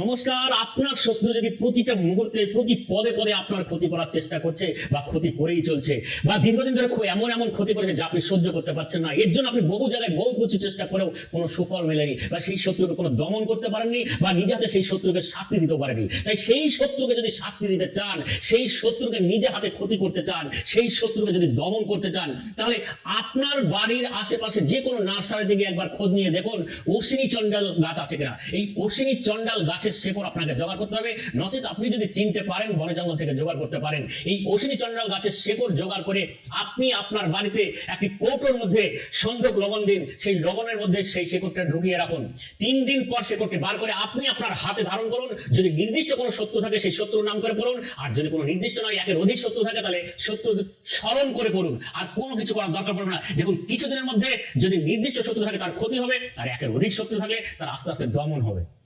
নমস্কার, আপনার শত্রু যদি প্রতিটা মুহূর্তে, প্রতি পদে পদে আপনার ক্ষতি করার চেষ্টা করছে বা ক্ষতি করেই চলছে বা দীর্ঘদিন ধরে এমন এমন ক্ষতি করেছে যা আপনি সহ্য করতে পারছেন না, এর জন্য আপনি বহু জায়গায় বহু কিছু চেষ্টা করেও কোনো সুফল মেলেনি বা সেই শত্রুকে কোনো দমন করতে পারেননি বা নিজে হাতে সেই শত্রুকে শাস্তি দিতে পারেনি তাই সেই শত্রুকে যদি শাস্তি দিতে চান, সেই শত্রুকে নিজে হাতে ক্ষতি করতে চান, সেই শত্রুকে যদি দমন করতে চান, তাহলে আপনার বাড়ির আশেপাশে যে কোনো নার্সারি থেকে একবার খোঁজ নিয়ে দেখুন, অশ্বিনী চন্ডাল গাছ আছে কিনা। এই অশ্বিনী চন্ডাল গাছের শেকড় আপনাকে জোগাড় করতে হবে। নচেত আপনি যদি চিনতে পারেন বনে জঙ্গল থেকে জোগাড় করতে পারেন। এই অশ্বিনী চন্ডাল গাছের শেকড় জোগাড় করে আপনি আপনার বাড়িতে একটি কৌটোর মধ্যে সন্দক লবণ দিন। সেই লবণের মধ্যে সেই শেকড়টা ঢুকিয়ে রাখুন। তিন দিন পর শেকড়টি বার করে আপনি আপনার হাতে ধারণ করুন। যদি নির্দিষ্ট কোনো শত্রু থাকে, সেই শত্রুর নাম করে পড়ুন। আর যদি কোনো নির্দিষ্ট নয়, একের অধিক শত্রু থাকে, তাহলে শত্রু স্মরণ করে পড়ুন। আর কোনো কিছু করার দরকার পড়বে না। দেখুন, কিছুদিনের মধ্যে যদি নির্দিষ্ট শত্রু থাকে, তার ক্ষতি হবে। আর একের অধিক শত্রু থাকলে তার আস্তে আস্তে দমন হবে।